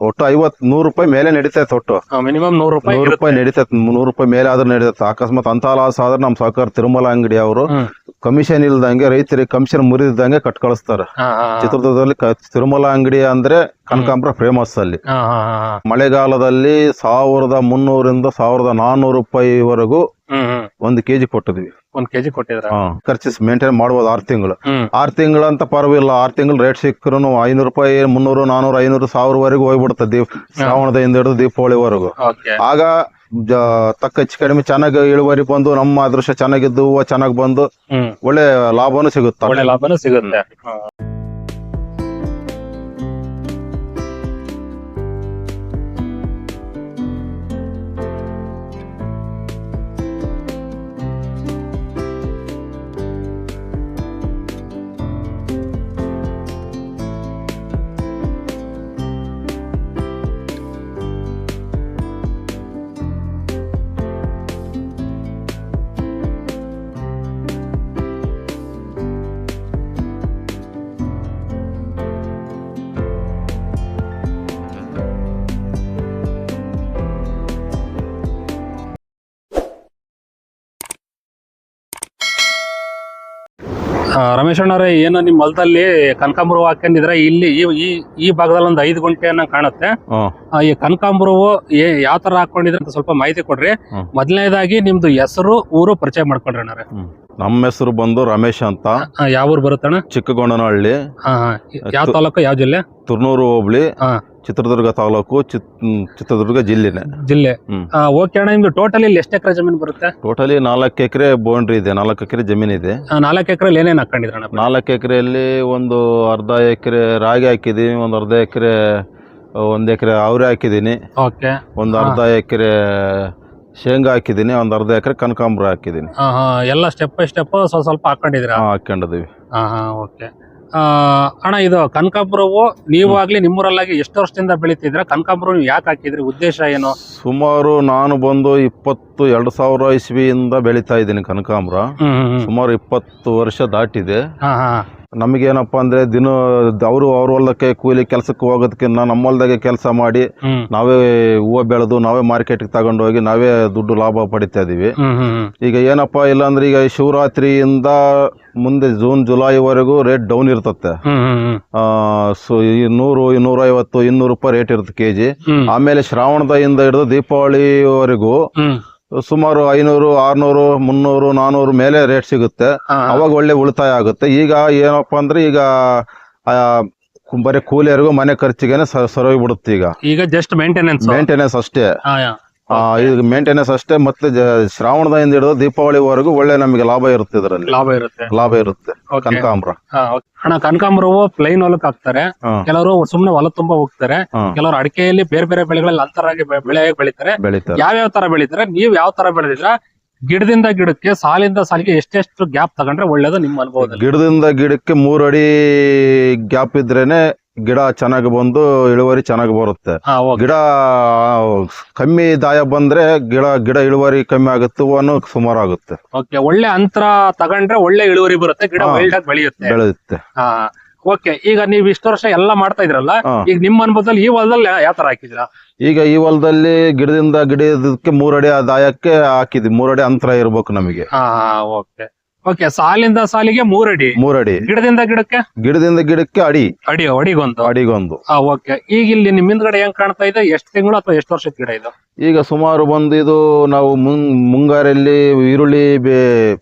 ಒಟ್ಟು ಐವತ್ ನೂರು ರೂಪಾಯಿ ಮೇಲೆ ನಡೀತೈತೆ ಒಟ್ಟು. ಮಿನಿಮಮ್ ನೂರು ರೂಪಾಯಿ ನೂರು. ರೂಪಾಯಿ ನಡೀತೈತೆ ನೂರು ರೂಪಾಯಿ ಮೇಲೆ ಆದ್ರೆ ನಡೀತೈತೆ ಅಕಸ್ಮಾತ್ ಅಂತ ಲಾಸ್ ಆದ್ರೆ ನಮ್ಮ ಸಹಕಾರ ತಿರುಮಲ ಅಂಗಡಿ ಅವರು. ಕಮಿಷನ್ ಇಲ್ದಂಗೆ ರೈತರಿಗೆ ಕಮಿಷನ್ ಮುರಿದಂಗೆ ಕಟ್ ಕಳಿಸ್ತಾರೆ ಚಿತ್ರದುರ್ಗದಲ್ಲಿ ತಿರುಮಲ ಅಂಗಡಿ ಅಂದ್ರೆ ಕನಕಾಂಬ್ರ ಫೇಮಸ್ ಅಲ್ಲಿ. ಮಳೆಗಾಲದಲ್ಲಿ ಸಾವಿರದ ಮುನ್ನೂರಿಂದ ಸಾವಿರದ ನಾನ್ನೂರು ರೂಪಾಯಿವರೆಗೂ ಒಂದು ಕೆಜಿ ಕೊಟ್ಟಿದ್ವಿ. ಒಂದ್ ಕೆಜಿ ಕೊಟ್ಟಿದ್ರ. ಖರ್ಚು ಮೇಂಟೈನ್ ಮಾಡ್ಬೋದು ಆರ್ ತಿಂಗಳು. ಆರ್ ತಿಂಗಳು ಅಂತ ಪರವಿಲ್ಲ ಆರ್ ತಿಂಗಳು ರೇಟ್ ಸಿಕ್ಕರು ಐನೂರು ರೂಪಾಯಿ ಮುನ್ನೂರು ನಾನೂರು ಐನೂರು ಸಾವಿರವರೆಗೂ ಹೋಗ್ಬಿಡುತ್ತೆ ದೀಪ್ ಶ್ರಾವಣದಿಂದ ಹಿಡಿದು ದೀಪಾವಳಿವರೆಗೂ. ಆಗ ತಕ್ಕ ಹೆಚ್ಚು ಕಡಿಮೆ ಚೆನ್ನಾಗಿ ಇಳುವರಿ ಬಂದು ನಮ್ಮ ಅದೃಶ್ಯ ಚೆನ್ನಾಗಿದ್ದು ಹೂವು ಚೆನ್ನಾಗಿ ಬಂದು ಒಳ್ಳೆ ಲಾಭನೂ ಸಿಗುತ್ತೆ? ಒಳ್ಳೆ ಲಾಭನೂ ಸಿಗುತ್ತೆ. ರಮೇಶ್ ಅಣ್ಣರೇ ಏನು ನಿಮ್ಮ ಹೊಲದಲ್ಲಿ ಕನಕಾಂಬರ ಹಾಕೊಂಡಿದ್ರೆ ಇಲ್ಲಿ ಈ ಈ- ಭಾಗದಲ್ಲಿ ಒಂದು ಐದು ಗುಂಟೆ ಅನ್ನ ಕಾಣುತ್ತೆ ಈ ಕನಕಾಂಬರವು ಯಾವ ತರ ಹಾಕೊಂಡಿದ್ರೆ ಅಂತ ಸ್ವಲ್ಪ ಮಾಹಿತಿ ಕೊಡ್ರಿ. ಮೊದಲನೇದಾಗಿ ನಿಮ್ದು ಹೆಸರು ಊರು ಪರಿಚಯ ಮಾಡ್ಕೊಡ್ರಿ ಅಣ್ಣರೇ. ನಮ್ಮ ಹೆಸರು ಬಂದು ರಮೇಶ್ ಅಂತ. ಯಾವ ಊರು ಬರುತ್ತಣ್ಣ? ಚಿಕ್ಕಗೊಂಡನಹಳ್ಳಿ. ಹಾ ಹಾ. ಯಾವ ತಾಲೂಕು ಯಾವ ಜಿಲ್ಲೆ? ತುರ್ನೂರು ಹೋಬಳಿ. ಹಾ. ಚಿತ್ರದುರ್ಗ ತಾಲೂಕು ಚಿತ್ ಚಿತ್ರದುರ್ಗ ಜಿಲ್ಲೆನೆ. ಜಿಲ್ಲೆ. ಹ್ಮ್. ಓಕೆ ಅಣ್ಣ ನಿಮ್ದು ಟೋಟಲ್ ಇಲ್ಲಿ ಎಷ್ಟು ಎಕರೆ ಜಮೀನು ಬರುತ್ತೆ? ಟೋಟಲಿ ನಾಲ್ಕು ಎಕರೆ ಬೌಂಡ್ರಿ ಇದೆ ನಾಲ್ಕು ಎಕರೆ ಜಮೀನಿದೆ ಇದೆ. ನಾಲ್ಕು ಎಕರೆ ಏನೇನು ಹಾಕೊಂಡಿದ್ರಣ್ಣ ನಾಲ್ಕು ಎಕರೆಯಲ್ಲಿ ಒಂದು ಅರ್ಧ ಎಕರೆ ರಾಗಿ ಹಾಕಿದ್ದೀನಿ ಒಂದು ಅರ್ಧ ಎಕರೆ ಒಂದು ಎಕರೆ ಅವರೆ ಹಾಕಿದ್ದೀನಿ. ಓಕೆ. ಒಂದು ಅರ್ಧ ಎಕರೆ ಶೇಂಗಾ ಹಾಕಿದ್ದೀನಿ ಒಂದು ಅರ್ಧ ಎಕರೆ ಕನಕಾಂಬ್ರ ಹಾಕಿದ್ದೀನಿ. ಎಲ್ಲ ಸ್ಟೆಪ್ ಬೈ ಸ್ಟೆಪ್ ಸ್ವಲ್ಪ ಸ್ವಲ್ಪ ಹಾಕೊಂಡಿದ್ರ ಹಾಕೊಂಡಿದೀವಿ ಹಾಕೊಂಡಿದ್ದೀವಿ ಹಾ ಹಾ ಓಕೆ. ಅಣ್ಣ ಇದು ಕನಕಾಂಬರವು ನೀವಾಗ್ಲಿ ನಿಮ್ಮೂರಲ್ಲಾಗಿ ಎಷ್ಟು ವರ್ಷದಿಂದ ಬೆಳೀತಿದ್ರ ಕನಕಾಂಬರ ನೀವು ಯಾಕೆ ಹಾಕಿದ್ರಿ? ಉದ್ದೇಶ ಏನು? ಸುಮಾರು ನಾನು ಬಂದು ಇಪ್ಪತ್ತು ಎರಡು ಸಾವಿರ ಇಸ್ವಿಯಿಂದ ಬೆಳೀತಾ ಇದ್ದೀನಿ ಕನಕಾಂಬರ. ಸುಮಾರು ಇಪ್ಪತ್ತು ವರ್ಷ ದಾಟಿದೆ. ನಮಗೇನಪ್ಪ ಅಂದ್ರೆ ದಿನ ಅವರು ಅವ್ರ ಹೊಲಕ್ಕೆ ಕೂಲಿ ಕೆಲಸಕ್ಕೆ ಹೋಗೋದಕ್ಕಿಂತ ನಮ್ಮ ಹೊಲದಾಗೆ ಕೆಲಸ ಮಾಡಿ ನಾವೇ ಹೂವು ಬೆಳೆದು ನಾವೇ ಮಾರ್ಕೆಟ್ಗೆ ತಗೊಂಡು ಹೋಗಿ ನಾವೇ ದುಡ್ಡು ಲಾಭ ಪಡಿತಾ ಇದೀವಿ. ಈಗ ಏನಪ್ಪ ಇಲ್ಲಾಂದ್ರೆ ಈಗ ಶಿವರಾತ್ರಿಯಿಂದ ಮುಂದೆ ಜೂನ್ ಜುಲೈವರೆಗೂ ರೇಟ್ ಡೌನ್ ಇರ್ತತೆ. ಸೊ ಈ ನೂರು ಇನ್ನೂರೈವತ್ತು ಇನ್ನೂರು ರೂಪಾಯಿ ರೇಟ್ ಇರುತ್ತೆ ಕೆಜಿ. ಆಮೇಲೆ ಶ್ರಾವಣದ ಶ್ರಾವಣದಿಂದ ಹಿಡಿದು ದೀಪಾವಳಿವರೆಗೂ ಸುಮಾರು ಐನೂರು ಆರ್ನೂರು ಮುನ್ನೂರು ನಾನೂರು ಮೇಲೆ ರೇಟ್ ಸಿಗುತ್ತೆ. ಅವಾಗ ಒಳ್ಳೆ ಉಳಿತಾಯ ಆಗುತ್ತೆ. ಈಗ ಏನಪ್ಪಾ ಅಂದ್ರೆ ಈಗ ಬರೀ ಕೂಲಿಯರಿಗೂ ಮನೆ ಖರ್ಚಿಗೆನೆ ಸರೋಗಿ ಬಿಡುತ್ತೆ ಈಗ. ಈಗ ಜಸ್ಟ್ ಮೇಂಟೆನೆನ್ಸ್ ಮೇಂಟೆನೆನ್ಸ್ ಅಷ್ಟೇ. ಆ, ಇದು ಮೇಂಟೆನೆನ್ಸ್ ಅಷ್ಟೇ ಮತ್ತೆ ಶ್ರಾವಣದ ಶ್ರಾವಣದಿಂದ ಹಿಡಿದು ದೀಪಾವಳಿವರೆಗೂ ಒಳ್ಳೆ ನಮಗೆ ಲಾಭ ಇರುತ್ತೆ ಇದರಲ್ಲಿ. ಲಾಭ ಇರುತ್ತೆ. ಲಾಭ ಇರುತ್ತೆ ಕನಕಾಂಬ್ರ. ಅಣ್ಣ ಕನಕಾಂಬ್ರವು ಪ್ಲೈನ್ ಹೊಲಕ್ಕೆ ಹಾಕ್ತಾರೆ. ಕೆಲವರು ಸುಮ್ನೆ ಹೊಲ ತುಂಬಾ ಹೋಗ್ತಾರೆ. ಕೆಲವರು ಅಡಿಕೆಯಲ್ಲಿ ಬೇರೆ ಬೇರೆ ಬೆಳೆಗಳಲ್ಲಿ ಅಂತರಾಗಿ ಬೆಳೆ ಬೆಳಿತಾರೆ. ಯಾವ ಯಾವ ತರ ಬೆಳಿತಾರೆ? ನೀವ್ ಯಾವ ತರ ಬೆಳೆದಿದ್ರ ಗಿಡದಿಂದ ಗಿಡಕ್ಕೆ ಸಾಲಿಂದ ಸಾಲಿಗೆ ಎಷ್ಟೆಷ್ಟು ಗ್ಯಾಪ್ ತಗೊಂಡ್ರೆ ಒಳ್ಳೇದು ನಿಮ್ಮ ಅನುಭವದಲ್ಲಿ? ಗಿಡದಿಂದ ಗಿಡಕ್ಕೆ ಮೂರು ಅಡಿ ಗ್ಯಾಪ್ ಇದ್ರೇನೆ ಗಿಡ ಚೆನ್ನಾಗಿ ಬಂದು ಇಳುವರಿ ಚೆನ್ನಾಗಿ ಬರುತ್ತೆ. ಹಾ ಓಕೆ. ಗಿಡ ಕಮ್ಮಿ ದಾಯ ಬಂದ್ರೆ ಗಿಡ ಗಿಡ ಇಳುವರಿ ಕಮ್ಮಿ ಆಗುತ್ತೆ ಅನ್ನೋ ಸುಮಾರು ಆಗುತ್ತೆ. ಓಕೆ ಒಳ್ಳೆ ಅಂತರ ತಗೊಂಡ್ರೆ ಒಳ್ಳೆ ಇಳುವರಿ ಬರುತ್ತೆ ಗಿಡ ಹಾ. ವೈಲ್ಡ್ ಆಗಿ ಬೆಳೆಯುತ್ತೆ. ಬೆಳೆಯುತ್ತೆ. ಹಾ ಓಕೆ ಈಗ ನೀವ್ ಇಷ್ಟು ವರ್ಷ ಎಲ್ಲ ಮಾಡ್ತಾ ಇದ್ರಲ್ಲ ಈಗ ನಿಮ್ಮ ಅನುಭವದಲ್ಲಿ ಈ ಹೊಲದಲ್ಲಿ ಯಾವ ತರ ಹಾಕಿದ್ರ ಈಗ ಈ ಹೊಲದಲ್ಲಿ ಗಿಡದಿಂದ ಗಿಡಕ್ಕೆ ಮೂರಡಿ ದಾಯಕ್ಕೆ ಹಾಕಿದ್ವಿ ಮೂರಡಿ ಅಂತರ ಇರ್ಬೇಕು ನಮಗೆ. ಹಾ ಓಕೆ ಓಕೆ ಸಾಲಿಂದ ಸಾಲಿಗೆ ಮೂರಡಿ ಮೂರಡಿ ಗಿಡದಿಂದ ಗಿಡಕ್ಕೆ? ಗಿಡದಿಂದ ಗಿಡಕ್ಕೆ ಅಡಿ. ಅಡಿ ಅಡಿಗೊಂದು? ಅಡಿಗೊಂದು. ಹಾ ಓಕೆ ಈಗ ಇಲ್ಲಿ ನಿಮ್ ಹಿಂದ್ಗಡೆ ಹೆಂಗ್ ಕಾಣ್ತಾ ಇದೆ? ಎಷ್ಟು ತಿಂಗಳು ಅಥವಾ ಎಷ್ಟು ವರ್ಷದ ಗಿಡ ಇದು? ಈಗ ಸುಮಾರು ಬಂದು ಇದು ನಾವು ಮುಂಗ್ ಮುಂಗಾರಲ್ಲಿ ಈರುಳ್ಳಿ ಬೇ-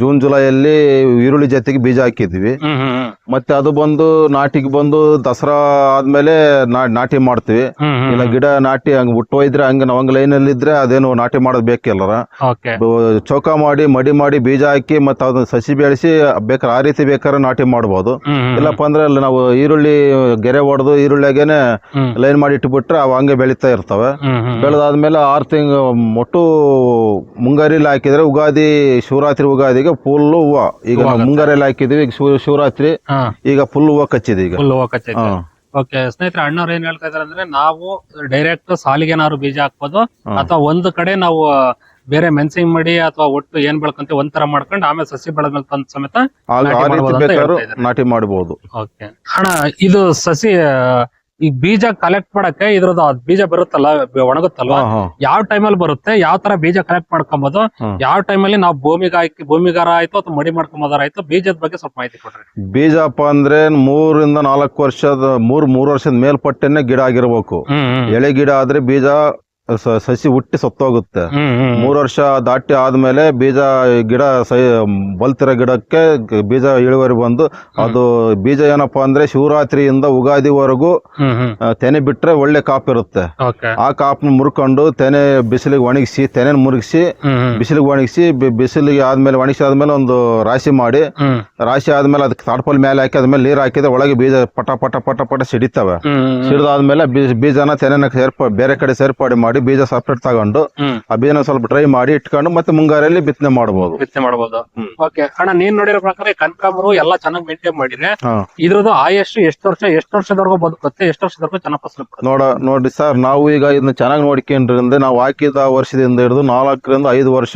ಜೂನ್ ಜುಲೈಯಲ್ಲಿ ಈರುಳ್ಳಿ ಜೊತೆಗೆ ಬೀಜ ಹಾಕಿದ್ವಿ. ಮತ್ತೆ ಅದು ಬಂದು ನಾಟಿಗೆ ಬಂದು ದಸರಾ ಆದ್ಮೇಲೆ ನಾಟಿ ಮಾಡ್ತೀವಿ. ಇಲ್ಲ ಗಿಡ ನಾಟಿ ಹಂಗ ಹುಟ್ಟು ಹೋಯ್ದ್ರೆ ಹಂಗ ನಾವ್ ಲೈನ್ ಅಲ್ಲಿ ಇದ್ರೆ ಅದೇನು ನಾಟಿ ಮಾಡೋದ್ ಬೇಕಿಲ್ಲರ ಚೌಕ ಮಾಡಿ ಮಡಿ ಮಾಡಿ ಬೀಜ ಹಾಕಿ ಮತ್ತೆ ಅದನ್ನ ಸಸಿ ಬೆಳೆಸಿ ಬೇಕಾದ್ರೆ ಆ ರೀತಿ ಬೇಕಾದ್ರೆ ನಾಟಿ ಮಾಡ್ಬೋದು. ಇಲ್ಲಪ್ಪ ಅಂದ್ರೆ ಅಲ್ಲಿ ನಾವು ಈರುಳ್ಳಿ ಗೆರೆ ಹೊಡೆದು ಈರುಳ್ಳಿಯಾಗೇನೆ ಲೈನ್ ಮಾಡಿ ಇಟ್ಬಿಟ್ರೆ ಅವ ಹಂಗೆ ಬೆಳೀತಾ ಇರ್ತವೆ. ಬೆಳೆದಾದ್ಮೇಲೆ ಆರು ತಿಂಗ್ ಮೊಟ್ಟು ಮುಂಗಾರಿಲಿ ಹಾಕಿದ್ರೆ ಉಗಾದಿ ಶಿವರಾತ್ರಿ ಉಗಾದಿಗೆ ಫುಲ್ ಹೂವು. ಈಗ ಮುಂಗಾರಲ್ಲಿ ಹಾಕಿದ್ವಿ ಈಗ ಶಿವ- ಶಿವರಾತ್ರಿ ಈಗ ಫುಲ್ ಹೂವು ಕಚ್ಚಿದೆ ಈಗ. ಫುಲ್ ಹೂವು ಕಚ್ಚಿದೆ. ಓಕೆ ಸ್ನೇಹಿತರೆ ಅಣ್ಣವ್ರು ಏನ್ ಹೇಳ್ತಾ ಇದಾರೆ ಅಂದ್ರೆ ನಾವು ಡೈರೆಕ್ಟ್ ಸಾಲಿಗೆ ಏನಾದ್ರು ಬೀಜ ಹಾಕ್ಬೋದು ಅಥವಾ ಒಂದ್ ಕಡೆ ನಾವು ಬೇರೆ ಮೆಣಸಿನ ಮಡಿ ಅಥವಾ ಒಟ್ಟು ಏನ್ ಬೆಳ್ಕೊಂತೀವಿ ಒಂಥರ ಮಾಡ್ಕೊಂಡು ಆಮೇಲೆ ಸಸಿ ಬೆಳೆದ್ಮೇಲೆ ತಂದ ಸಮೇತ ನಾಟಿ ಮಾಡ್ಬೋದು ಓಕೆ ಅಣ್ಣ ಇದು ಸಸಿ ಈಗ ಬೀಜ ಕಲೆಕ್ಟ್ ಮಾಡಕ್ಕೆ ಇದ್ರದ್ದು ಬೀಜ ಬರುತ್ತಲ್ಲ ಒಣಗುತ್ತಲ್ವಾ? ಯಾವ ಟೈಮಲ್ಲಿ ಬರುತ್ತೆ ಯಾವ ತರ ಬೀಜ ಕಲೆಕ್ಟ್ ಮಾಡ್ಕೊಂಬೋದು. ಯಾವ ಟೈಮಲ್ಲಿ ನಾವು ಭೂಮಿಗಾಕಿ ಭೂಮಿಗಾರ ಆಯ್ತು ಅಥವಾ ಮಡಿ ಮಾಡ್ಕೊಂಬೋದಾರ ಆಯ್ತು ಬೀಜದ ಬಗ್ಗೆ ಸ್ವಲ್ಪ ಮಾಹಿತಿ ಕೊಡ್ರಿ. ಬೀಜಪ್ಪ ಅಂದ್ರೆ ಮೂರಿಂದ ನಾಲ್ಕು ವರ್ಷದ ಮೂರ್ ಮೂರು ವರ್ಷದ ಮೇಲ್ಪಟ್ಟೆನೆ ಗಿಡ ಆಗಿರ್ಬೇಕು. ಎಳೆ ಗಿಡ ಆದ್ರೆ ಬೀಜ ಸ- ಸಸಿ ಹುಟ್ಟಿ ಸತ್ತೋಗುತ್ತೆ. ಮೂರು ವರ್ಷ ದಾಟಿ ಆದ್ಮೇಲೆ ಬೀಜ ಗಿಡ ಸೈ ಬಲ್ತಿರೋ ಗಿಡಕ್ಕೆ ಗ- ಬೀಜ ಇಳುವರಿ ಬಂದು ಅದು ಬೀಜ ಏನಪ್ಪಾ ಅಂದ್ರೆ ಶಿವರಾತ್ರಿಯಿಂದ ಉಗಾದಿವರೆಗೂ ಆ, ತೆನೆ ಬಿಟ್ರೆ ಒಳ್ಳೆ ಕಾಪ್ ಇರುತ್ತೆ ಓಕೆ. ಆ ಕಾಪ್ನ ಮುರ್ಕೊಂಡು ತೆನೆ ಬಿಸಿಲಿಗೆ ಒಣಗಿಸಿ ತೆನೆ ಮುರುಗಿಸಿ ಬಿಸಿಲಿಗೆ ಒಣಗಿಸಿ ಬಿ- ಬಿಸಿಲಿಗೆ ಆದ್ಮೇಲೆ ಒಣಗಿಸಿ ಆದ್ಮೇಲೆ ಒಂದು ರಾಶಿ ಮಾಡಿ ರಾಶಿ ಆದ್ಮೇಲೆ ಅದಕ್ಕೆ ತಾಡ್ಪಲ್ ಮೇಲೆ ಹಾಕಿ ಆದ್ಮೇಲೆ ನೀರು ಹಾಕಿದ್ರೆ ಒಳಗೆ ಬೀಜ ಪಟ ಪಟ ಪಟ ಪಟ ಸಿಡಿತವೆ. ಸಿಡಿದಾದ್ಮೇಲೆ ಬೀಜ ಬೀಜನ ತೆನೆನ ಸೇರ್ಪ ಬೇರೆ ಕಡೆ ಸೇರ್ಪಡೆ ಮಾಡಿ ಬೀಜ ಸಪ್ರೇಟ್ ತಗೊಂಡು ಆ ಬೀಜನ ಸ್ವಲ್ಪ ಡ್ರೈ ಮಾಡಿ ಇಟ್ಕೊಂಡು ಮತ್ತೆ ಮುಂಗಾರಲ್ಲಿ ಬಿತ್ತನೆ ಮಾಡಬಹುದು ಬಿತ್ತನೆ ಮಾಡಬಹುದು ಓಕೆ ಅಣ್ಣ ನೀನ್ ನೋಡಿರೋ ಪ್ರಕಾರ ಕನಕಾಂಬರು ಎಲ್ಲಾ ಚೆನ್ನಾಗಿ ಮೇಂಟೈನ್ ಮಾಡಿದ್ರೆ ಇದ್ರದ್ದು ಆಯಸ್ಸು ಎಷ್ಟು ವರ್ಷ ಎಷ್ಟು ವರ್ಷದವರೆಗೂ ಬದುಕುತ್ತೆ ಎಷ್ಟು ವರ್ಷದವರೆಗೂ ಚೆನ್ನಾಗಿ ಫಸಲು ನೋಡ ನೋಡಿ ಸರ್ ನಾವು ಈಗ ಇದನ್ನ ಚೆನ್ನಾಗಿ ನೋಡ್ಕೊಂಡ್ರಿಂದ ನಾವು ಹಾಕಿದ ವರ್ಷದಿಂದ ಹಿಡಿದು ನಾಲ್ಕರಿಂದ ಐದು ವರ್ಷ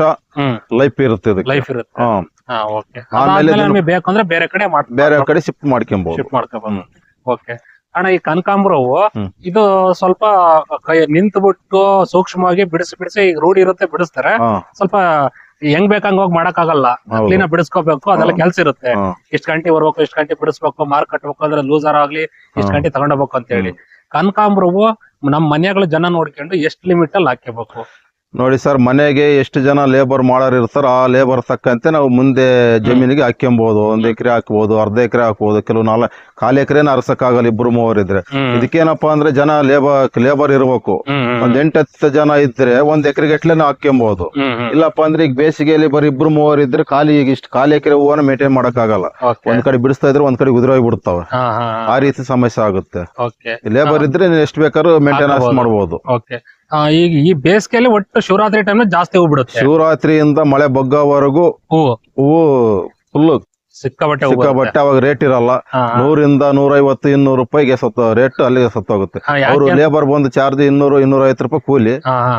ಲೈಫ್ ಇರುತ್ತೆ ಲೈಫ್ ಇರುತ್ತೆ. ಹಾ. ಹಾ ಓಕೆ ಆಮೇಲೆ ಬೇಕಂದ್ರೆ ಬೇರೆ ಕಡೆ ಮಾಡ್ ಬೇರೆ ಕಡೆ ಶಿಫ್ಟ್ ಮಾಡ್ಕೊಬಹುದು ಶಿಫ್ಟ್ ಮಾಡ್ಕೊಬಹುದು ಓಕೆ ಅಣ್ಣ ಈ ಕನಕಾಂಬರವು ಹ್ಮ್. ಇದು ಸ್ವಲ್ಪ ಕೈ ನಿಂತು ಬಿಟ್ಟು ಸೂಕ್ಷ್ಮವಾಗಿ ಬಿಡಿಸಿ ಬಿಡಿಸಿ ಈಗ ರೂಢಿ ಇರುತ್ತೆ ಬಿಡಿಸ್ತಾರೆ. ಸ್ವಲ್ಪ ಹೆಂಗ್ ಬೇಕಂಗ್ ಹೋಗಿ ಮಾಡಕ್ ಆಗಲ್ಲ. ಕ್ಲೀನ್ ಬಿಡಿಸ್ಕೋಬೇಕು ಅದೆಲ್ಲ ಕೆಲ್ಸ ಇರುತ್ತೆ. ಇಷ್ಟ್ ಗಂಟೆ ಬರ್ಬೇಕು ಇಷ್ಟ ಗಂಟೆ ಬಿಡಿಸ್ಬೇಕು ಮಾರ್ಕ್ ಕಟ್ಬೇಕು ಅಂದ್ರೆ ಲೂಸರ್ ಆಗ್ಲಿ ಇಷ್ಟ. ಗಂಟೆ ತಗೊಂಡೋಗ್ಬೇಕು ಅಂತ ಹೇಳಿ ಕನಕಾಂಬರವು ನಮ್ ಮನೆಗಳ ಜನ ನೋಡ್ಕೊಂಡು ಎಷ್ಟ್ ಲಿಮಿಟ್ ಅಲ್ಲಿ ಹಾಕ್ಯಬೇಕು. ನೋಡಿ ಸರ್ ಮನೆಗೆ ಎಷ್ಟು ಜನ ಲೇಬರ್ ಮಾಡೋರು ಇರ್ತಾರ ಆ ಲೇಬರ್ ತಕ್ಕಂತೆ ನಾವು ಮುಂದೆ ಜಮೀನಿಗೆ ಹಾಕ್ಯಂಬಹುದು ಒಂದ್ ಎಕರೆ ಹಾಕ್ಬಹುದು ಅರ್ಧ ಎಕರೆ ಹಾಕ್ಬಹುದು ಕೆಲವು ನಾಲ್ಕು ಕಾಲು ಎಕರೆನ ಅರ್ಸಕ್ಕಾಗಲ್ಲ ಇಬ್ರು ಮೂವರ್ ಇದ್ರೆ ಇದಕ್ಕೇನಪ್ಪಾ ಅಂದ್ರೆ ಜನ ಲೇಬರ್ ಲೇಬರ್ ಇರ್ಬೇಕು. ಒಂದ್ ಎಂಟ್ ಹತ್ತು ಜನ ಇದ್ರೆ ಒಂದ್ ಎಕರೆ ಗಟ್ಲೆನ ಹಾಕ್ಯಂಬಹುದು ಇಲ್ಲಪ್ಪ ಅಂದ್ರೆ ಈಗ ಬೇಸಿಗೆಯಲ್ಲಿ ಬರೀ ಇಬ್ರು ಮೂವರ್ ಇದ್ರೆ ಖಾಲಿ ಈಗ ಇಷ್ಟು ಖಾಲಿ ಎಕರೆ ಹೂವನ್ನ ಮೇಂಟೈನ್ ಮಾಡಕ್ ಆಗಲ್ಲ ಒಂದ್ ಕಡೆ ಬಿಡಿಸ್ತಾ ಇದ್ರೆ ಒಂದ್ ಕಡೆ ಉದುರೋಗಿ ಬಿಡ್ತಾವೆ. ಆ ರೀತಿ ಸಮಸ್ಯೆ ಆಗುತ್ತೆ. ಲೇಬರ್ ಇದ್ರೆ ಎಷ್ಟು ಬೇಕಾದ್ರೂ ಮೇಂಟೆನೆನ್ಸ್ ಹಾಕ್ಬೋದು. ಈಗ ಈ ಬೇಸಿಗೆಯಲ್ಲಿ ಒಟ್ಟು ಶಿವರಾತ್ರಿ ಟೈಮ್ ಜಾಸ್ತಿ ಹೂ ಬಿಡುತ್ತೆ. ಶಿವರಾತ್ರಿಯಿಂದ ಮಳೆ ಬಗ್ಗವರೆಗೂ ಹೂವು ಹೂವು ಫುಲ್ ಸಿಕ್ಕಾಬಟ್ಟೆ ಸಿಕ್ಕಾಬಟ್ಟೆ ಅವಾಗ ರೇಟ್ ಇರಲ್ಲ. ನೂರಿಂದ ನೂರೈವತ್ತು ಇನ್ನೂರು ರೂಪಾಯಿಗೆ ಸತ್ತ ರೇಟ್ ಅಲ್ಲಿಗೆ ಸತ್ತೋಗುತ್ತೆ. ಅವರು ಲೇಬರ್ ಬಂದು ಚಾರ್ಜ್ ಇನ್ನೂರು ಇನ್ನೂರ ಐವತ್ತು ರೂಪಾಯಿ ಕೂಲಿ.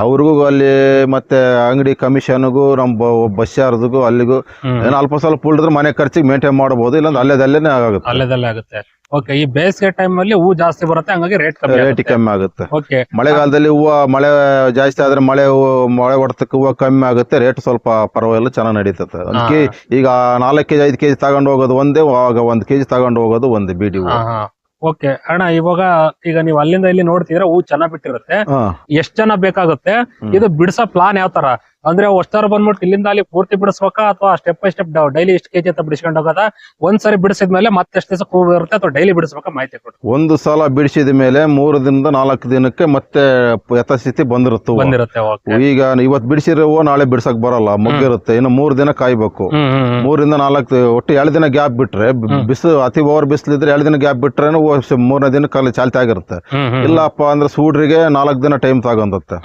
ಅವ್ರಿಗೂ ಅಲ್ಲಿ ಮತ್ತೆ ಅಂಗಡಿ ಕಮಿಷನ್ಗೂ ನಮ್ಮ ಬಸ್ ಚಾರ್ಜ್ಗೂ ಅಲ್ಲಿಗೂ. ಏನೋ ಅಲ್ಪ ಸ್ವಲ್ಪ ಉಳಿದ್ರೆ ಮನೆ ಖರ್ಚಿಗೆ ಮೇಂಟೈನ್ ಮಾಡಬಹುದು ಇಲ್ಲಾಂದ್ರೆ ಅಲ್ಲೇದಲ್ಲೇನೆ ಆಗುತ್ತೆ. ಅಲ್ಲೇದಲ್ಲೇ ಆಗುತ್ತೆ. ಓಕೆ ಈ ಬೇಸಿಗೆ ಟೈಮ್ ಅಲ್ಲಿ ಹೂ ಜಾಸ್ತಿ ಬರುತ್ತೆ ಹಂಗಾಗಿ ರೇಟ್ ಕಮ್ಮಿ ರೇಟ್ ಕಮ್ಮಿ ಆಗುತ್ತೆ. ಓಕೆ ಮಳೆಗಾಲದಲ್ಲಿ ಹೂವು ಮಳೆ ಜಾಸ್ತಿ ಆದ್ರೆ ಮಳೆ ಮಳೆ ಹೊಡೆತಕ್ಕೆ ಹೂವು ಕಮ್ಮಿ ಆಗುತ್ತೆ ರೇಟ್ ಸ್ವಲ್ಪ ಪರವಾಗಿಲ್ಲ ಚೆನ್ನಾಗಿ ನಡೀತದೆ. ಅದಕ್ಕೆ ಈಗ ನಾಲ್ಕು ಕೆಜಿ ಐದು ಕೆಜಿ ತಗೊಂಡು ಹೋಗೋದು ಒಂದೇ ಆಗ ಒಂದ್ ಕೆಜಿ ತಗೊಂಡು ಹೋಗೋದು ಒಂದೇ ಬಿಡಿ ಹೂವು. ಓಕೆ ಅಣ್ಣ ಇವಾಗ ಈಗ ನೀವು ಅಲ್ಲಿಂದ ಇಲ್ಲಿ ನೋಡ್ತಿದ್ರೆ ಹೂ ಚೆನ್ನಾಗಿ ಬಿಟ್ಟಿರುತ್ತೆ. ಎಷ್ಟು ಎಷ್ಟ್ ಜನ ಬೇಕಾಗುತ್ತೆ? ಇದು ಬಿಡ್ಸೋ ಪ್ಲಾನ್ ಯಾವ ತರ ಅಂದ್ರೆ ಹೊಸ್ತಾರ ಬಂದ್ಬಿಟ್ಟು ಇಲ್ಲಿಂದ ಅಲ್ಲಿ ಪೂರ್ತಿ ಬಿಡಿಸ್ಬೇಕಾ ಅಥವಾ ಸ್ಟೆಪ್ ಬೈ ಸ್ಟೆಪ್ ಡೈಲಿ ಎಷ್ಟು ಕೆಜಿ ಅಂತ ಬಿಡಿಸ್ಕೊಂಡು ಹೋಗೋದ? ಒಂದ್ಸರಿ ಬಿಡಿಸಿದ್ಮೇಲೆ ಮತ್ತೆ ಎಷ್ಟು ದಿವಸ ಹೂ ಇರುತ್ತೆ ಅಥವಾ ಡೈಲಿ ಬಿಡಿಸ್ಬೇಕಾ ಮಾಹಿತಿ ಕೊಡಿ. ಒಂದು ಸಲ ಬಿಡಿಸಿದ ಮೇಲೆ ಮೂರು ದಿನದ ನಾಲ್ಕು ದಿನಕ್ಕೆ ಮತ್ತೆ ಯಥಾಸ್ಥಿತಿ ಬಂದಿರುತ್ತೆ ಹೂವು. ಬಂದಿರುತ್ತೆ ಈಗ ಇವತ್ತು ಬಿಡಿಸಿರೋ ಹೂವು ನಾಳೆ ಬಿಡ್ಸಕ್ ಬರಲ್ಲ ಮುಗ್ಗಿರುತ್ತೆ ಇನ್ನು ಮೂರು ದಿನ ಕಾಯ್ಬೇಕು. ಮೂರಿಂದ ನಾಲ್ಕು ಒಟ್ಟು ಎರಡು ದಿನ ಗ್ಯಾಪ್ ಬಿಟ್ರೆ ಬಿಸಿ ಬಿಸಿಲು ಅತಿ ಓವರ್ ಬಿಸಿಲಿದ್ರೆ ಎರಡು ದಿನ ಗ್ಯಾಪ್ ಬಿಟ್ರೆ ಮೂರನೇ ದಿನ ಕಾಲ ಚಾಲ್ತಿ ಆಗಿರುತ್ತೆ. ಇಲ್ಲಪ್ಪ ಅಂದ್ರೆ ಸೂಡ್ರಿಗೆ ನಾಲ್ಕು ದಿನ ಟೈಮ್ ತಗೊಂಡತ್ತೆ.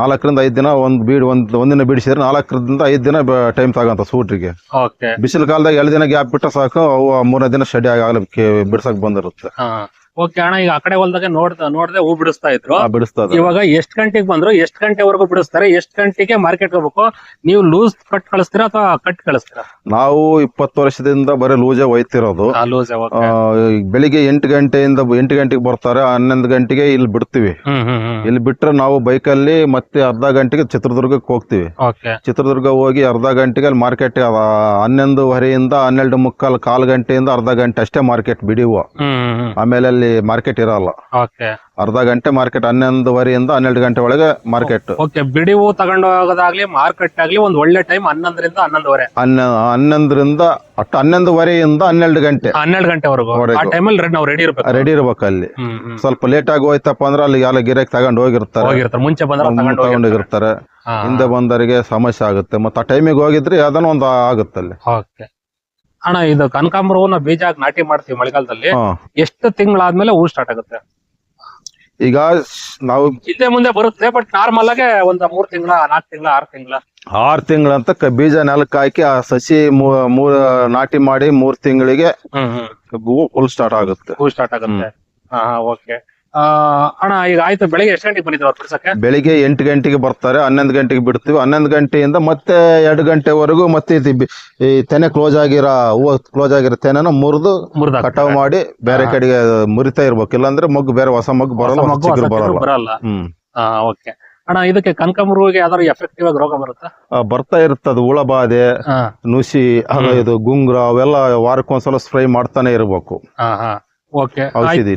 ನಾಲ್ಕರಿಂದ ಐದು ದಿನ ಒಂದ್ ಬೀಡ್ ಒಂದ್ ಒಂದಿನ ಬಿಡಿಸಿದ್ರೆ ನಾಲ್ಕರಿಂದ ಐದು ದಿನ ಟೈಮ್ ತಗಂತ ಸೂಟ್ರಿಗೆ. ಓಕೆ ಬಿಸಿಲು ಕಾಲದಾಗ ಎರಡು ದಿನ ಗ್ಯಾಪ್ ಬಿಟ್ಟರೆ ಸಾಕು ಅವು ಮೂರನೇ ದಿನ ಸ್ಟಡಿ ಆಗಲಿ ಬಿಡ್ಸಕ್ ಬಂದಿರುತ್ತೆ. ಓಕೆ ಅಣ್ಣ ಈಗ ಆ ಕಡೆ ಹೊಲ್ದಾಗ ನೋಡ್ದ ನೋಡ್ದೆ ಹೂ ಬಿಡಿಸ್ತಾ ಇದ್ರು. ಬಿಡಿಸ್ತದೆ ಇವಾಗ ಎಷ್ಟ್ ಗಂಟೆಗೆ ಬಂದ್ರು ಎಷ್ಟ್ ಗಂಟೆವರೆಗೂ ಬಿಡಿಸ್ತಾರೆ ಎಷ್ಟ್ ಗಂಟೆಗೆ ಮಾರ್ಕೆಟ್ ಹೋಗ್ಬೇಕು? ನೀವು ಲೂಸ್ ಕಟ್ ಕಳಿಸ್ತೀರಾ ಅಥವಾ ಕಟ್ ಕಳಿಸ್ತೀರಾ? ನಾವು ಇಪ್ಪತ್ತು ವರ್ಷದಿಂದ ಬರೀ ಲೂಜೆ ಒಯ್ತಿರೋದು. ಲೂಸ್ ಆ, ಈಗ ಬೆಳಿಗ್ಗೆ ಎಂಟು ಗಂಟೆಯಿಂದ ಎಂಟು ಗಂಟೆಗೆ ಬರ್ತಾರೆ ಹನ್ನೊಂದು ಗಂಟೆಗೆ ಇಲ್ಲಿ ಬಿಡ್ತೀವಿ. ಇಲ್ಲಿ ಬಿಟ್ರೆ ನಾವು ಬೈಕಲ್ಲಿ ಮತ್ತೆ ಅರ್ಧ ಗಂಟೆಗೆ ಚಿತ್ರದುರ್ಗಕ್ಕೆ ಹೋಗ್ತೀವಿ. ಓಕೆ. ಚಿತ್ರದುರ್ಗ ಹೋಗಿ ಅರ್ಧ ಗಂಟೆಗೆ ಅಲ್ಲಿ ಮಾರ್ಕೆಟ್ ಹನ್ನೊಂದುವರೆಯಿಂದ ಹನ್ನೆರಡು ಮುಕ್ಕಾಲು ಕಾಲು ಗಂಟೆಯಿಂದ ಅರ್ಧ ಗಂಟೆ ಅಷ್ಟೇ ಮಾರ್ಕೆಟ್ ಬಿಡಿವು ಆಮೇಲೆ ಅಲ್ಲಿ ಮಾರ್ಕೆಟ್ ಇರಲ್ಲ. ಓಕೆ ಅರ್ಧ ಗಂಟೆ ಮಾರ್ಕೆಟ್ ಹನ್ನೊಂದುವರೆಯಿಂದ ಹನ್ನೆರಡು ಗಂಟೆ ಒಳಗೆ ಮಾರ್ಕೆಟ್ ಓಕೆ ಬಿಡಿ ಹೂ ತಗೊಂಡು ಹೋಗೋದಾಗ್ಲಿ ಮಾರ್ಕೆಟ್ ಆಗ್ಲಿ ಒಂದ್ ಒಳ್ಳೆ ಟೈಮ್ ಹನ್ನೊಂದರಿಂದ ಹನ್ನೊಂದುವರೆ. ಹನ್ನ ಹನ್ನೊಂದರಿಂದ ಒಟ್ಟು ಹನ್ನೊಂದುವರೆಯಿಂದ ಹನ್ನೆರಡು ಗಂಟೆ. ಹನ್ನೆರಡು ಗಂಟೆವರೆಗೂ ಆ. ಟೈಮಲ್ಲಿ ನಾವು ರೆಡಿ ಇರ್ಬೇಕು. ರೆಡಿ ಇರ್ಬೇಕು ಅಲ್ಲಿ. ಸ್ವಲ್ಪ ಲೇಟ್ ಆಗಿ ಹೋಯ್ತಪ್ಪ ಅಂದ್ರೆ ಅಲ್ಲಿ ಎಲ್ಲ ಗಿರಾಕ್ ತಗೊಂಡು ಹೋಗಿರ್ತಾರೆ. ಹೋಗಿರ್ತಾರೆ. ಮುಂಚೆ ಬಂದ್ರೆ ತಗೊಂಡು ತಗೊಂಡೋಗಿರ್ತಾರೆ ಹಿಂದೆ ಬಂದವರಿಗೆ ಸಮಸ್ಯೆ ಆಗುತ್ತೆ. ಮತ್ತೆ ಆ ಟೈಮಿಗೆ ಹೋಗಿದ್ರೆ ಯಾವ್ದಾನ ಒಂದು ಆಗುತ್ತೆ ಅಲ್ಲಿ ಓಕೆ ಅಣ್ಣ ಇದು ಕನಕಾಂಬರ ಹೂವನ್ನ ಬೀಜ ಹಾಕಿ ನಾಟಿ ಮಾಡ್ತೀವಿ ಮಳೆಗಾಲದಲ್ಲಿ. ಹಾ. ಎಷ್ಟು ತಿಂಗಳಾದ್ಮೇಲೆ ಹೂ ಸ್ಟಾರ್ಟ್ ಆಗುತ್ತೆ? ಈಗ ನಾವು ಹಿಂದೆ ಮುಂದೆ ಬರುತ್ತೆ ಬಟ್ ನಾರ್ಮಲ್ ಆಗಿ ಒಂದ್ ಮೂರ್ ತಿಂಗಳ ನಾಲ್ಕು ತಿಂಗಳ ಆರು ತಿಂಗಳ. ಆರು ತಿಂಗಳಂತ ಕ- ಬೀಜ ನೆಲಕ್ಕೆ ಹಾಕಿ ಆ ಸಸಿ ಮೂ- ಮೂರ್ ನಾಟಿ ಮಾಡಿ ಮೂರ್ ತಿಂಗಳಿಗೆ ಹೂ ಫುಲ್ ಸ್ಟಾರ್ಟ್ ಆಗುತ್ತೆ. ಹೂ ಸ್ಟಾರ್ಟ್ ಆಗುತ್ತೆ. ಹಾ ಓಕೆ ಅಣ್ಣ ಈಗ ಆಯ್ತು ಬೆಳಿಗ್ಗೆ ಎಷ್ಟು ಗಂಟೆಗೆ ಬಿಡ್ಸಕ್ಕೆ ಬೆಳಿಗ್ಗೆ ಎಂಟು ಗಂಟೆಗೆ ಬರ್ತಾರೆ ಹನ್ನೊಂದು ಗಂಟೆಗೆ ಬಿಡ್ತೀವಿ. ಹನ್ನೊಂದು ಗಂಟೆಯಿಂದ ಮತ್ತೆ ಎರಡು ಗಂಟೆವರೆಗೂ ಮತ್ತೆ ಇದು ಈ ತೆನೆ ಕ್ಲೋಸ್ ಆಗಿರೋ ಹೂವು ಕ್ಲೋಸ್ ಆಗಿರೋ ತೆನೆನ ಮುರಿದು ಮುರಿದ ಕಟಾವ್ ಮಾಡಿ ಬೇರೆ ಕಡೆಗೆ ಮುರಿತಾ ಇರ್ಬೇಕು. ಇಲ್ಲಾಂದ್ರೆ ಮಗ್ಗು ಬೇರೆ ಹೊಸ ಮಗ್ಗು ಬರಲ್ಲ ಹೊಸ ಚಿಗುರು ಬರಲ್ಲ. ಬರಲ್ಲ. ಹ್ಮ್. ಓಕೆ. ಅಣ್ಣ ಇದಕ್ಕೆ ಕನಕಾಂಬರಿಗೆ ಯಾವ್ದಾದ್ರು ಎಫೆಕ್ಟಿವ್ ಆಗಿ ರೋಗ ಬರುತ್ತಾ? ಆ, ಬರ್ತಾ ಇರ್ತದ ಹುಳ ಬಾಧೆ ಹಾ. ನುಸಿ ಅದು ಇದು ಗುಂಗ್ರ ಅವೆಲ್ಲ ವಾರಕ್ಕೊಂದ್ಸಲ ಸ್ಪ್ರೇ ಮಾಡ್ತಾನೆ ಇರ್ಬೇಕು. ಹಾ ಹಾ. ಓಕೆ ಔಷಧಿ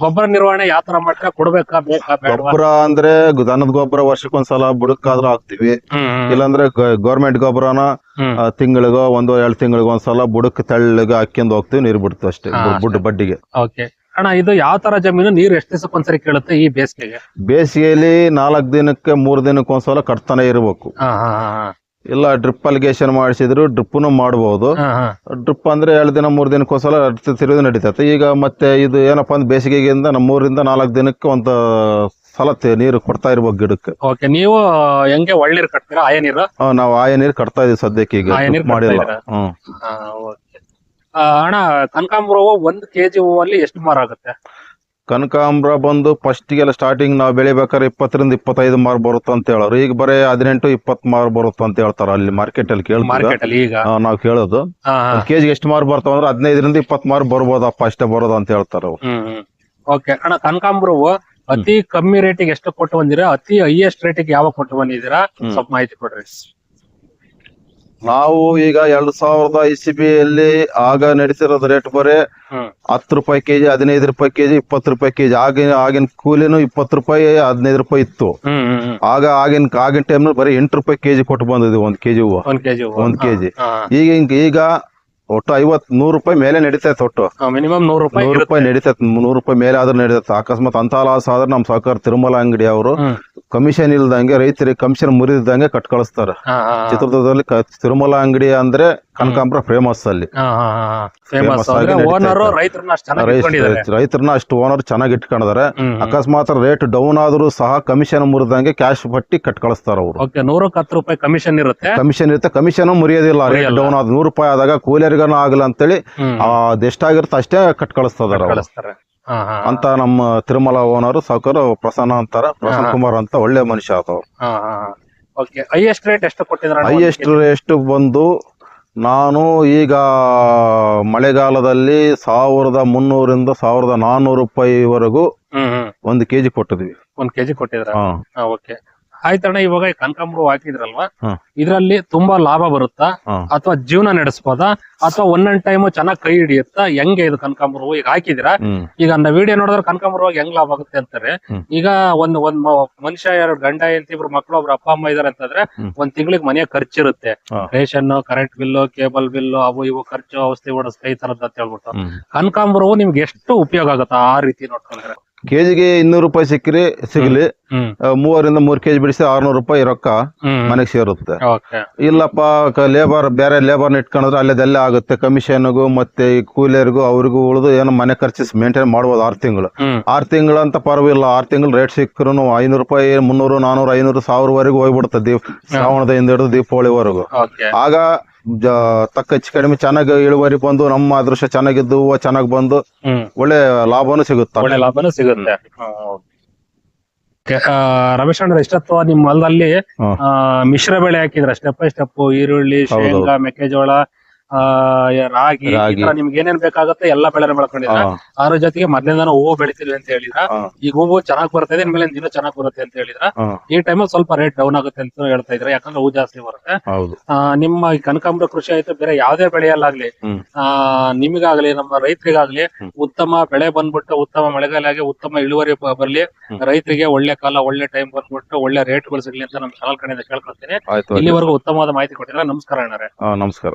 ಗೊಬ್ಬರ ನಿರ್ವಹಣೆ ಯಾವ ತರ ಮಾಡ್ತೀರಾ? ಕೊಡ್ಬೇಕಾ ಬೇಕಾ ಬೇಡವಾ? ಗೊಬ್ಬರ ಅಂದ್ರೆ ಗು- ದನದ ಗೊಬ್ಬರ ವರ್ಷಕ್ಕೊಂದ್ಸಲ ಬುಡಕ್ಕಾದ್ರೂ ಹಾಕ್ತಿವಿ. ಇಲ್ಲಾಂದ್ರೆ ಗೌರ್ಮೆಂಟ್ ಗೊಬ್ಬರನ ಹ್ಮ್. ತಿಂಗಳಿಗೋ ಒಂದು ಎರಡು ತಿಂಗಳಿಗೆ ಒಂದ್ಸಲ ಬುಡಕ್ ತೆಳ್ಳಗೆ ಹಾಕ್ಯಂಡ್ ಹೋಗ್ತಿವಿ ನೀರ್ ಬಿಡ್ತೀವಿ ಅಷ್ಟೇ ಹಾ, ಬುಡ್ ಬಡ್ಡಿಗೆ. ಓಕೆ. ಅಣ್ಣ ಇದು ಯಾವ ತರ ಜಮೀನು? ನೀರು ಎಷ್ಟು ದಿವಸಕ್ಕೆ ಒಂದ್ಸರಿ ಕೇಳುತ್ತೆ ಈ ಬೇಸಿಗೆಗೆ? ಬೇಸಿಗೆಯಲ್ಲಿ ನಾಲ್ಕು ದಿನಕ್ಕೆ ಮೂರ್ ದಿನಕ್ಕೆ ಒಂದ್ಸಲ ಕಟ್ತಾನೆ ಇರ್ಬೇಕು. ಇಲ್ಲ ಡ್ರಿಪ್ ಅಲಿಗೇಶನ್ ಮಾಡಿಸಿದ್ರು ಡ್ರಿಪ್ನು ಮಾಡಬಹುದು ಹಾ ಹಾ. ಡ್ರಿಪ್ ಅಂದ್ರೆ ಎರಡು ದಿನ ಮೂರ್ ದಿನಕ್ಕೆ ಒಂದ್ಸಲ ತಿರುಗಿ ನಡೀತೈತೆ. ಈಗ ಮತ್ತೆ ಇದು ಏನಪ್ಪಾ ಅಂದ್ರೆ ಬೇಸಿಗೆಗಿಂದ ನಮ್ಮ ಮೂರಿಂದ ನಾಲ್ಕು ದಿನಕ್ಕೆ ಒಂದು ಸಲ ತೆ- ನೀರು ಕೊಡ್ತಾ ಇರ್ಬೇಕು ಗಿಡಕ್ಕೆ. ಓಕೆ ನೀವು ಹೆಂಗೆ ಒಳ್ಳೆ ನೀರು ಕಟ್ತೀರಾ? ಆಯ ನೀರು? ಆ, ನಾವು ಆಯ ನೀರು ಕಟ್ತಾ ಇದೀವಿ ಸದ್ಯಕ್ಕೆ ಈಗ. ಆಯ ನೀರು drip ಮಾಡಿಲ್ಲ. ಹ್ಮ್. ಹಾ, ಆ, ಅಣ್ಣ ಕನಕಾಂಬರ ಹೂವು ಒಂದ್ ಕೆಜಿ ಹೂವಲ್ಲಿ ಎಷ್ಟು ಮಾರ ಆಗುತ್ತೆ ಕನಕಾಂಬ್ರ ಬಂದು ಫಸ್ಟಿಗೆಲ್ಲ ಸ್ಟಾರ್ಟಿಂಗ್ ನಾವು ಬೆಳಿಬೇಕಾದ್ರೆ ಇಪ್ಪತ್ತರಿಂದ ಇಪ್ಪತ್ತೈದು ಮಾರ್ ಬರುತ್ತೆ ಅಂತ ಹೇಳೋರು. ಈಗ ಬರೇ ಹದಿನೆಂಟು ಇಪ್ಪತ್ ಮಾರ್ ಬರುತ್ತೆ ಅಂತ ಹೇಳ್ತಾರ ಅಲ್ಲಿ ಮಾರ್ಕೆಟ್ ಅಲ್ಲಿ ಕೇಳಿ ಮಾರ್ಕೆಟ್ ಅಲ್ಲಿ ಈಗ. ನಾವು ಕೇಳೋದು. ಕೆಜಿ ಎಷ್ಟು ಮಾರ್ ಬರ್ತಾವ ಅಂದ್ರೆ ಹದಿನೈದರಿಂದ ಇಪ್ಪತ್ ಮಾರ್ ಬರ್ಬೋದಪ್ಪ ಅಷ್ಟೇ ಬರೋದು ಅಂತ ಹೇಳ್ತಾರ ಅವ್ರು. ಓಕೆ ಅಣ್ಣ ಕನಕಾಂಬ್ರವು ಅತಿ ಕಮ್ಮಿ ರೇಟಿಗೆ ಎಷ್ಟು ಕೊಟ್ಟು ಬಂದಿರಾ? ಅತಿ ಹೈಯೆಸ್ಟ್ ರೇಟಿಗೆ ಯಾವಾಗ ಕೊಟ್ಟು ಬಂದಿದ್ದೀರಾ? ಸ್ವಲ್ಪ ಮಾಹಿತಿ ಕೊಡ್ರಿ. ನಾವು ಈಗ ಎರಡ್ ಸಾವಿರದ ಇಸಿಬಿಯಲ್ಲಿ ಆಗ ನಡೀತಿರೋದು ರೇಟ್ ಬರೀ ಹತ್ತು ರೂಪಾಯಿ ಕೆಜಿ ಹದಿನೈದು ರೂಪಾಯಿ ಕೆಜಿ ಇಪ್ಪತ್ತು ರೂಪಾಯಿ ಕೆಜಿ. ಆಗಿನ ಆಗಿನ ಕೂಲಿನೂ ಇಪ್ಪತ್ತು ರೂಪಾಯಿ ಹದಿನೈದು ರೂಪಾಯಿ ಇತ್ತು. ಆಗ ಆಗಿನ ಆಗಿನ ಟೈಮ್ ಬರೀ ಎಂಟು ರೂಪಾಯಿ ಕೆಜಿ ಕೊಟ್ಟು ಬಂದಿದ್ವಿ ಒಂದ್ ಕೆಜಿ ಹೂವು. ಒಂದ್ ಕೆಜಿ ಈಗ ಈಗ ಒಟ್ಟು ಐವತ್ ನೂರು ರೂಪಾಯಿ ಮೇಲೆ ನಡೀತೈತೆ ಒಟ್ಟು ಮಿನಿಮಮ್ ನೂರು ರೂಪಾಯಿ ನೂರು ರೂಪಾಯಿ ನಡೀತೈತೆ ನೂರು ರೂಪಾಯಿ ಮೇಲೆ ಆದ್ರೂ ನಡೀತೈತೆ ಅಕಸ್ಮಾತ್ ಅಂತ ಲಾಸ್ ಆದ್ರೆ ನಮ್ ಸಹಕಾರ ತಿರುಮಲ ಅಂಗಡಿ ಅವರು. ಕಮಿಷನ್ ಇಲ್ದಂಗೆ ರೈತರಿಗೆ ಕಮಿಷನ್ ಮುರಿದಂಗೆ ಕಟ್ ಕಳಿಸ್ತಾರೆ. ಚಿತ್ರದುರ್ಗದಲ್ಲಿ ಕ- ತಿರುಮಲ ಅಂಗಡಿ ಅಂದ್ರೆ ಕನಕಾಂಬ್ರ ಫೇಮಸ್ ಅಲ್ಲಿ. ಫೇಮಸ್ ಆಗಿ ಓನರ್ ರೈತರನ್ನ ಅಷ್ಟು ಚೆನ್ನಾಗಿ ಇಟ್ಕೊಂಡಿದ್ದಾರೆ. ರೈತರನ್ನ ಅಷ್ಟು ಓನರ್ ಚೆನ್ನಾಗಿ ಇಟ್ಕೊಂಡಿದ್ದಾರೆ. ಅಕಸ್ಮಾತ್ ರೇಟ್ ಡೌನ್ ಆದ್ರೂ ಸಹ ಕಮಿಷನ್ ಮುರಿದಂಗೆ ಕ್ಯಾಶ್ ಪಟ್ಟಿ ಕಟ್ ಕಳಿಸ್ತಾರ ಅವರು. ಓಕೆ ನೂರಕ್ಕೆ ಹತ್ತು ರೂಪಾಯಿ ಕಮಿಷನ್ ಇರುತ್ತೆ. ಕಮಿಷನ್ ಇರುತ್ತೆ ಕಮಿಷನ್ ಮುರಿಯೋದಿಲ್ಲ. ರೇಟ್ ಡೌನ್ ಆದ ನೂರು ರೂಪಾಯಿ ಆದಾಗ ಕೂಲಿಯರ್ಗನ ಆಗಲ್ಲ ಅಂತೇಳಿ ಹೇಳಿ ಅದೆಷ್ಟಾಗಿರುತ್ತೆ ಅಷ್ಟೇ ಕಟ್. ಕಳಿಸ್ತಾರೆ ಅಂತ ನಮ್ಮ ತಿರುಮಲ ಓನರ್ ಸಾವುಕಾರ ಪ್ರಸನ್ನ ಅಂತಾರ. ಪ್ರಸನ್ನ ಕುಮಾರ್ ಅಂತ ಒಳ್ಳೆ ಮನುಷ್ಯ ಆತವ್ ಹಾ, ಹಾ, ಹಾ. ಓಕೆ ಹೈಯೆಸ್ಟ್ ರೇಟ್ ಎಷ್ಟು ಕೊಟ್ಟಿದ್ದಾರೆ ಹೈಯೆಸ್ಟ್ ರೇಟ್ ಬಂದು ನಾನು ಈಗ ಮಳೆಗಾಲದಲ್ಲಿ ಸಾವಿರದ ಮುನ್ನೂರಿಂದ ಸಾವಿರದ ನಾನ್ನೂರು ರೂಪಾಯಿವರೆಗೂ ಒಂದು ಕೆಜಿ ಕೊಟ್ಟಿದ್ವಿ ಒಂದು ಕೆಜಿ ಕೊಟ್ಟಿದ್ರ ಹಾ. ಓಕೆ ಆಯ್ತಣ್ಣ ಇವಾಗ ಕನಕಾಂಬರ ಹಾಕಿದ್ರಲ್ವಾ. ಇದ್ರಲ್ಲಿ ತುಂಬಾ ಲಾಭ ಬರುತ್ತಾ? ಅಥವಾ ಜೀವನ ನಡೆಸ್ಬೋದಾ? ಅಥವಾ ಒಂದೊಂದ್ ಟೈಮ್ ಚೆನ್ನಾಗಿ ಕೈ ಹಿಡಿಯುತ್ತಾ? ಹೆಂಗೆ ಇದು ಕನಕಾಂಬರ ಹೂವು ಈಗ ಹಾಕಿದಿರಾ ಈಗ ಅಂದ ವಿಡಿಯೋ ನೋಡಿದ್ರೆ ಕನಕಾಂಬರ ಹೆಂಗ್ ಲಾಭ ಆಗುತ್ತೆ ಅಂತಾರೆ. ಈಗ ಒಂದ್ ಒಂದ್ ಮನುಷ್ಯ ಎರಡು ಗಂಡ ಹೆಂಡತಿ ಇಬ್ರು ಮಕ್ಳು ಒಬ್ರು ಅಪ್ಪ ಅಮ್ಮ ಇದಾರೆ ಅಂತಂದ್ರೆ. ಒಂದ್ ತಿಂಗಳಿಗೆ ಮನೆ ಖರ್ಚಿರುತ್ತೆ. ಇರುತ್ತೆ ration current bill cable bill ಅವು ಇವು ಖರ್ಚು ಔಷಧಿ ಓಡಿಸ್ತಾ ಈ ತರದ್ ಅಂತ ಹೇಳ್ಬಿಟ್ಟು. ಕನಕಾಂಬರವು ಕನಕಾಂಬರ ಹೂವು ನಿಮ್ಗೆ ಎಷ್ಟು ಉಪಯೋಗ ಆಗುತ್ತಾ ಆ ರೀತಿ ನೋಡ್ಕೊಂಡ್ರೆ? ಕೆಜಿಗೆ ಇನ್ನೂರು ರೂಪಾಯಿ ಸಿಕ್ಕ್ರಿ ಸಿಗ್ಲಿ. ಮೂವರಿಂದ ಮೂರ್ ಕೆಜಿ ಬಿಡಿಸಿ ಆರ್ನೂರು ರೂಪಾಯಿ ರೊಕ್ಕ ಮನೆಗೆ ಸೇರುತ್ತೆ. ಇಲ್ಲಪ್ಪ ಲೇಬರ್ ಬೇರೆ ಲೇಬರ್ ಇಟ್ಕೊಂಡ್ರೆ ಅಲ್ಲೇದೆಲ್ಲ ಆಗುತ್ತೆ. ಕಮಿಷನ್ಗೂ ಮತ್ತೆ ಈ ಕೂಲಿಯರ್ಗೂ ಅವ್ರಿಗೂ ಉಳಿದು ಏನೋ ಮನೆ ಖರ್ಚು ಮೇಂಟೈನ್ ಮಾಡ್ಬೋದು ಆರು ತಿಂಗಳು. ಆರು ತಿಂಗಳು ಅಂತ ಪರವಾಗಿಲ್ಲ. ಆರು ತಿಂಗಳು ರೇಟ್ ಸಿಕ್ಕರು ಐನೂರು ರೂಪಾಯಿ ಮುನ್ನೂರು ನಾನೂರು ಐನೂರು ಸಾವಿರವರೆಗೂ ಹೋಗ್ಬಿಡುತ್ತೆ ದೀಪ್ ಶ್ರಾವಣದಿಂದ ಹಿಡಿದು ದೀಪಾವಳಿವರೆಗೂ ಆಗ ತಕ್ಕ ಹೆಚ್ಚು ಕಡಿಮೆ ಚೆನ್ನಾಗಿ ಇಳುವರಿ ಬಂದು ನಮ್ಮ ಅದೃಶ್ಯ ಚೆನ್ನಾಗಿದ್ದು ಹೂವು ಚೆನ್ನಾಗಿ ಬಂದು ಒಳ್ಳೆ ಲಾಭನೂ ಸಿಗುತ್ತೆ? ಒಳ್ಳೆ ಲಾಭನೂ ಸಿಗುತ್ತೆ. ರಮೇಶ್ ಅಣ್ಣ ಇಷ್ಟತ್ವ ನಿಮ್ ಹೊಲದಲ್ಲಿ ಆ, ಮಿಶ್ರ ಬೆಳೆ ಹಾಕಿದ್ರ ಸ್ಟೆಪ್ ಬೈ ಸ್ಟೆಪ್ ಈರುಳ್ಳಿ ಶೇಂಗಾ ಮೆಕ್ಕೆಜೋಳ ಆ, ರಾಗಿ ಈ ರಾಗಿ. ತರ ನಿಮ್ಗೆ ಏನೇನ್ ಬೇಕಾಗುತ್ತೆ ಎಲ್ಲಾ ಬೆಳೆನ ಬೆಳ್ಕೊಂಡಿದ್ರ ಅದ್ರ ಜೊತೆಗೆ ಮೊದ್ಲಿಂದ ಹೂವು ಬೆಳಿತೀವಿ ಅಂತ ಹೇಳಿದ್ರ. ಈಗ ಹೂವು ಚೆನ್ನಾಗ್ ಬರ್ತಾ ಇದೆ ಇನ್ಮೇಲೆ ದಿನ ಚೆನ್ನಾಗ್ ಬರುತ್ತೆ ಅಂತ ಹೇಳಿದ್ರ. ಈ ಟೈಮಲ್ಲಿ ಸ್ವಲ್ಪ ರೇಟ್ ಡೌನ್ ಆಗುತ್ತೆ ಅಂತ ಹೇಳ್ತಾ ಇದ್ರ. ಯಾಕಂದ್ರೆ ಹೂ ಜಾಸ್ತಿ ಬರುತ್ತೆ. ನಿಮ್ಮ ಈ ಕನಕಾಂಬರ ಕೃಷಿ ಆಯ್ತು ಬೇರೆ ಯಾವ್ದೇ ಬೆಳೆಯಲ್ಲಾಗ್ಲಿ. ಆ ನಿಮಗಾಗ್ಲಿ ನಮ್ಮ ರೈತರಿಗಾಗ್ಲಿ ಉತ್ತಮ ಬೆಳೆ ಬಂದ್ಬಿಟ್ಟು ಉತ್ತಮ ಮಳೆಗಾಲ ಆಗಿ ಉತ್ತಮ ಇಳುವರಿ ಬರ್ಲಿ. ರೈತರಿಗೆ ಒಳ್ಳೆ ಕಾಲ ಒಳ್ಳೆ ಟೈಮ್ ಬಂದ್ಬಿಟ್ಟು ಒಳ್ಳೆ ರೇಟ್ ಸಿಗ್ಲಿ ಅಂತ ನಮ್ಮ ಚಾನಲ್ ಕಡೆಯಿಂದ ಕೇಳ್ಕೊಳ್ತೀನಿ. ಇಲ್ಲಿವರೆಗೂ ಉತ್ತಮವಾದ ಮಾಹಿತಿ ಕೊಟ್ಟಿದ್ರೆ. ನಮಸ್ಕಾರ ಅಣ್ಣರೇ. ನಮಸ್ಕಾರ.